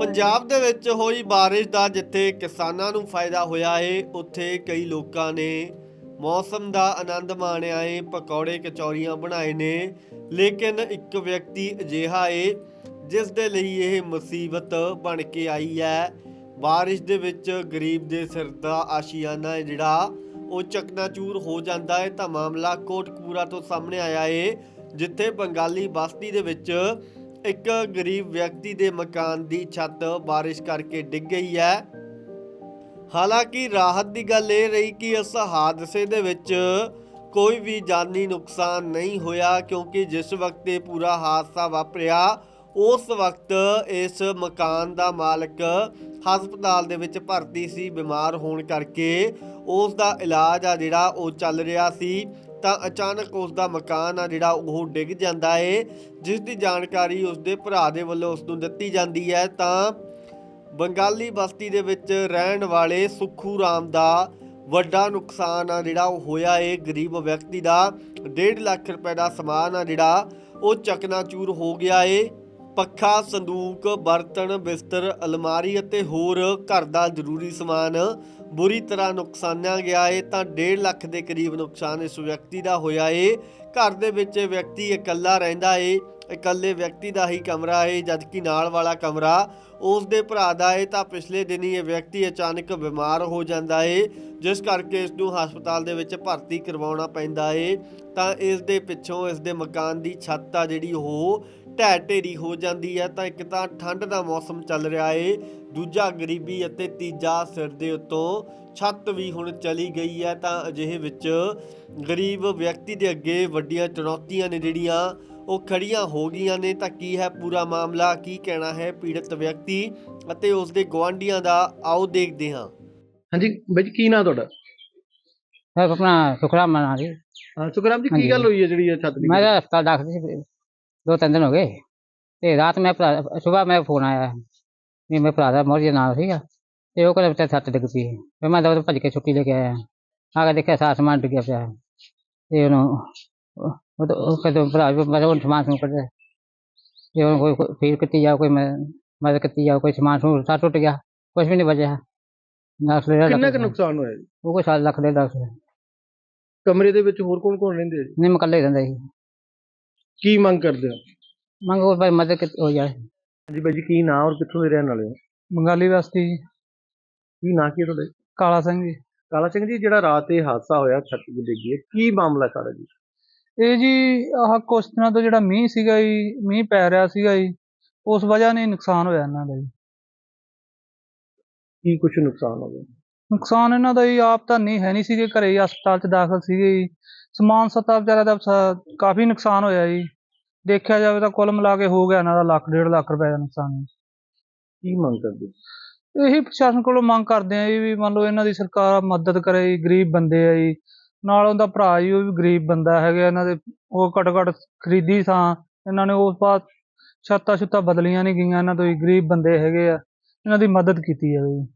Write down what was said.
ਪੰਜਾਬ ਦੇ ਵਿੱਚ ਹੋਈ ਬਾਰਿਸ਼ ਦਾ ਜਿੱਥੇ ਕਿਸਾਨਾਂ ਨੂੰ ਫਾਇਦਾ ਹੋਇਆ ਏ, ਉੱਥੇ ਕਈ ਲੋਕਾਂ ਨੇ ਮੌਸਮ ਦਾ ਆਨੰਦ ਮਾਣਿਆ ਏ, ਪਕੌੜੇ, ਕਚੌਰੀਆਂ ਬਣਾਏ ਨੇ, ਲੇਕਿਨ ਇੱਕ ਵਿਅਕਤੀ ਅਜਿਹਾ ਏ, ਜਿਸ ਦੇ ਲਈ ਇਹ ਮੁਸੀਬਤ ਬਣ ਕੇ ਆਈ ਹੈ। ਬਾਰਿਸ਼ ਦੇ ਵਿੱਚ ਗਰੀਬ ਦੇ ਸਿਰ ਦਾ ਆਸ਼ੀਆਨਾ ਹੈ ਜਿਹੜਾ, ਉਹ ਚਕਨਾਚੂਰ ਹੋ ਜਾਂਦਾ ਹੈ ਤਾਂ ਮਾਮਲਾ ਕੋਟਕਪੂਰਾ ਤੋਂ ਸਾਹਮਣੇ ਆਇਆ ਏ, ਜਿੱਥੇ ਬੰਗਾਲੀ ਬਸਤੀ ਦੇ ਵਿੱਚ ਇੱਕ ਗਰੀਬ ਵਿਅਕਤੀ ਦੇ ਮਕਾਨ ਦੀ ਛੱਤ ਬਾਰਿਸ਼ ਕਰਕੇ ਡਿੱਗ ਗਈ ਹੈ। ਹਾਲਾਂਕਿ ਰਾਹਤ ਦੀ ਗੱਲ ਇਹ ਰਹੀ ਕਿ ਇਸ ਹਾਦਸੇ ਦੇ ਵਿੱਚ ਕੋਈ ਵੀ ਜਾਨੀ ਨੁਕਸਾਨ ਨਹੀਂ ਹੋਇਆ ਕਿਉਂਕਿ ਜਿਸ ਵਕਤ ਇਹ ਪੂਰਾ ਹਾਦਸਾ ਵਾਪਰਿਆ, ਉਸ ਵਕਤ ਇਸ ਮਕਾਨ ਦਾ ਮਾਲਕ ਹਸਪਤਾਲ ਦੇ ਵਿੱਚ ਭਰਤੀ ਸੀ, ਬਿਮਾਰ ਹੋਣ ਕਰਕੇ। ਉਸ ਦਾ ਇਲਾਜ ਆ ਜਿਹੜਾ ਉਹ ਚੱਲ ਰਿਹਾ ਸੀ। ਤਾਂ ਅਚਾਨਕ ਉਸ ਦਾ ਮਕਾਨ ਆ ਜਿਹੜਾ ਉਹ ਡਿੱਗ ਜਾਂਦਾ ਏ, ਜਿਸ ਦੀ ਜਾਣਕਾਰੀ ਉਸ ਦੇ ਭਰਾ ਦੇ ਵੱਲੋਂ ਉਸ ਨੂੰ ਦਿੱਤੀ ਜਾਂਦੀ ਹੈ। ਤਾਂ ਬੰਗਾਲੀ ਬਸਤੀ ਦੇ ਵਿੱਚ ਰਹਿਣ ਵਾਲੇ ਸੁਖੂ ਰਾਮ ਦਾ ਵੱਡਾ ਨੁਕਸਾਨ ਆ ਜਿਹੜਾ ਉਹ ਹੋਇਆ ਏ। ਗਰੀਬ ਵਿਅਕਤੀ ਦਾ 1.5 ਲੱਖ ਰੁਪਏ ਦਾ ਸਮਾਨ ਆ ਜਿਹੜਾ ਉਹ ਚਕਨਾਚੂਰ ਹੋ ਗਿਆ ਏ। ਪੱਖਾ, ਸੰਦੂਕ, ਬਰਤਨ, ਬਿਸਤਰ, ਅਲਮਾਰੀ ਅਤੇ ਹੋਰ ਘਰ ਦਾ ਜ਼ਰੂਰੀ ਸਮਾਨ ਬੁਰੀ ਤਰ੍ਹਾਂ ਨੁਕਸਾਨਿਆ ਗਿਆ ਏ ਤਾਂ 1.5 ਲੱਖ ਦੇ ਕਰੀਬ ਨੁਕਸਾਨ ਇਸ ਵਿਅਕਤੀ ਦਾ ਹੋਇਆ ਏ। ਘਰ ਦੇ ਵਿੱਚ ਇਹ ਵਿਅਕਤੀ ਇਕੱਲਾ ਰਹਿੰਦਾ ਏ। ਇਕੱਲੇ ਵਿਅਕਤੀ ਦਾ ਹੀ ਕਮਰਾ ਏ, ਜਦਕਿ ਨਾਲ ਵਾਲਾ ਕਮਰਾ ਉਸ ਦੇ ਭਰਾ ਦਾ ਏ ਤਾਂ ਪਿਛਲੇ ਦਿਨ ਹੀ ਇਹ ਵਿਅਕਤੀ ਅਚਾਨਕ ਬਿਮਾਰ ਹੋ ਜਾਂਦਾ ਏ, ਜਿਸ ਕਰਕੇ ਇਸ ਨੂੰ ਹਸਪਤਾਲ ਦੇ ਵਿੱਚ ਭਰਤੀ ਕਰਵਾਉਣਾ ਪੈਂਦਾ ਏ। ਤਾਂ ਇਸ ਦੇ ਪਿੱਛੋਂ ਇਸ ਦੇ ਮਕਾਨ ਦੀ ਛੱਤ ਆ ਜਿਹੜੀ ਉਹ ਢਹਿ ਢੇਰੀ ਹੋ ਜਾਂਦੀ ਹੈ ਤਾਂ ਇੱਕ ਤਾਂ ਠੰਡ ਦਾ ਮੌਸਮ ਚੱਲ ਰਿਹਾ ਏ ਦੂਜਾ ਗਰੀਬੀ ਅਤੇ ਤੀਜਾ ਸਿਰ ਦੇ ਉੱਤੋਂ ਛੱਤ ਵੀ ਹੁਣ ਚਲੀ ਗਈ ਹੈ ਤਾਂ ਅਜਿਹੇ ਵਿੱਚ ਗਰੀਬ ਵਿਅਕਤੀ ਦੇ ਅੱਗੇ ਵੱਡੀਆਂ ਚੁਣੌਤੀਆਂ ਨੇ ਜਿਹੜੀਆਂ ਉਹ ਖੜੀਆਂ ਹੋ ਗਈਆਂ ਨੇ। ਤਾਂ ਕੀ ਹੈ ਪੂਰਾ ਮਾਮਲਾ? ਕੀ ਕਹਿਣਾ ਹੈ ਪੀੜਤ ਵਿਅਕਤੀ ਅਤੇ ਉਸ ਦੇ ਗਵਾਂਢੀਆਂ ਦਾ? ਆਓ ਦੇਖਦੇ ਹਾਂ। ਹਾਂਜੀ ਬਾਈ ਜੀ ਕੀ ਨਾਂ ਤੁਹਾਡਾ? ਮੈਂ ਆਪਣਾ ਸੁਖਰਾਮ ਮਨਾ ਹਾਂ ਸੁਖਰਾਮ ਜੀ ਹਾਂਜੀ। ਕੀ ਗੱਲ ਹੋਈ ਹੈ ਜਿਹੜੀ ਇਹ ਛੱਤ ਦੀ? ਮੈਂ ਤਾਂ ਹਸਪਤਾਲ ਦਾਖਲ ਸੀ। ਦੋ ਤਿੰਨ ਦਿਨ ਹੋ ਗਏ। ਤੇ ਰਾਤ ਮੈਂ ਸਵੇਰ ਮੈਂ ਫੋਨ ਆਇਆ ਵੀ ਮੇਰੇ ਭਰਾ ਦਾ ਮੋਰ ਨਾਲ ਸੀਗਾ ਤੇ ਉਹ ਕਹਿੰਦਾ ਛੱਤ ਡਿੱਗ ਪਈ ਫਿਰ ਮੈਂ ਦਵਾ ਭੱਜ ਕੇ ਛੁੱਟੀ ਲੈ ਕੇ ਆਇਆ। ਆ ਕੇ ਦੇਖਿਆ ਸਾਰਾ ਸਮਾਨ ਡਿੱਗਿਆ ਪਿਆ। ਤੇ ਉਹਨੂੰ ਉਹ ਤਾਂ- ਕਹਿੰਦਾ ਭਰਾ ਵੀ ਮੈਂ ਉਹ ਸਮਾਨ ਸਮੂਨ ਕੱਢਿਆ। ਜੇ ਉਹਨੂੰ ਕੋਈ ਕੋਈ ਫੀਰ ਕੀਤੀ ਜਾ ਕੋਈ ਮੈਂ ਮਦਦ ਕੀਤੀ ਜਾ ਕੋਈ ਸਮਾਨ ਸਮੂਨ ਸਾ ਟੁੱਟ ਗਿਆ ਕੁਝ ਵੀ ਨਹੀਂ ਬਚਿਆ। ਨਾ ਸਵੇਰ ਕਿੰਨਾ ਕੁ ਨੁਕਸਾਨ ਹੋਇਆ ਜੀ? ਉਹ ਕੋਈ ਸਾਲ ਲੱਖ ਦੇ ਦੱਸ ਕਮਰੇ ਦੇ ਵਿੱਚ ਹੋਰ ਕੌਣ ਕੌਣ ਰਹਿੰਦੇ ਆ ਜੀ? ਨਹੀਂ ਮੈਂ ਇਕੱਲਾ ਹੀ ਰਹਿੰਦਾ ਸੀ ਕੀ ਮੰਗ ਕਰਦੇ ਹੋ? ਮੰਗ ਹੋਰ ਭਾਈ ਮਦਦ ਕੀਤੀ ਹੋ ਜਾਏ। ਹਾਂਜੀ ਬਾਈ ਜੀ ਕੀ ਨਾਂ ਔਰ ਕਿੱਥੋਂ ਦੇ ਰਹਿਣ ਵਾਲੇ ਹੋ? ਬੰਗਾਲੀ ਬਸਤੀ ਜੀ, ਕੀ ਨਾਂ ਕੀ ਹੈ ਤੁਹਾਡਾ? ਕਾਲਾ ਸਿੰਘ ਜੀ। ਕਾਲਾ ਸਿੰਘ ਜੀ ਜਿਹੜਾ ਰਾਤ ਇਹ ਹਾਦਸਾ ਹੋਇਆ ਛੱਤ ਦੀ ਡਿੱਗੀ ਹੈ ਕੀ ਮਾਮਲਾ ਸਾਰਾ ਜੀ? ਇਹ ਜੀ ਆਹ ਕੁਛ ਦਿਨਾਂ ਤੋਂ ਜਿਹੜਾ ਮੀਂਹ ਸੀਗਾ ਜੀ ਮੀਂਹ ਪੈ ਰਿਹਾ ਸੀਗਾ ਜੀ ਉਸ ਵਜ੍ਹਾ ਹੀ ਨੁਕਸਾਨ ਹੋਇਆ ਇਹਨਾਂ ਦਾ ਜੀ। ਕੀ ਕੁਝ ਨੁਕਸਾਨ ਹੋ ਗਿਆ? ਨੁਕਸਾਨ ਇਹਨਾਂ ਦਾ ਜੀ ਆਪ ਤਾਂ ਨਹੀਂ ਹੈ ਨਹੀਂ ਸੀਗੇ ਘਰੇ ਹੀ ਹਸਪਤਾਲ 'ਚ ਦਾਖਲ ਸੀਗੇ ਜੀ। ਸਮਾਨ ਸੱਤਾ ਵਿਚਾਰਾ ਦਾ ਸ- ਕਾਫੀ ਨੁਕਸਾਨ ਹੋਇਆ ਜੀ। ਦੇਖਿਆ ਜਾਵੇ ਤਾਂ ਕੁੱਲ ਮਿਲਾ ਕੇ ਹੋ ਗਿਆ ਇਹਨਾਂ ਦਾ ਲੱਖ ਡੇਢ ਲੱਖ ਰੁਪਏ ਦਾ ਨੁਕਸਾਨ। ਕੀ ਮੰਗ ਕਰਦੇ ਹੋ? ਇਹੀ ਪ੍ਰਸ਼ਾਸਨ ਕੋਲੋਂ ਮੰਗ ਕਰਦੇ ਆ ਜੀ ਵੀ ਮੰਨ ਲਓ ਇਹਨਾਂ ਦੀ ਸਰਕਾਰ ਮਦਦ ਕਰੇ ਜੀ ਗਰੀਬ ਬੰਦੇ ਆ ਜੀ। ਨਾਲ ਉਹਦਾ ਭਰਾ ਜੀ ਉਹ ਵੀ ਗਰੀਬ ਬੰਦਾ ਹੈਗਾ ਇਹਨਾਂ ਦੇ ਉਹ ਘੱਟ ਘੱਟ ਖਰੀਦੀ ਥਾਂ ਇਹਨਾਂ ਨੇ ਉਸ ਬਾਅਦ ਛੱਤਾਂ ਛੁੱਤਾਂ ਬਦਲੀਆਂ ਨਹੀਂ ਗਈਆਂ ਇਹਨਾਂ ਤੋਂ ਜੀ ਗਰੀਬ ਬੰਦੇ ਹੈਗੇ ਆ। ਇਹਨਾਂ ਦੀ ਮਦਦ ਕੀਤੀ ਜਾਵੇ ਜੀ।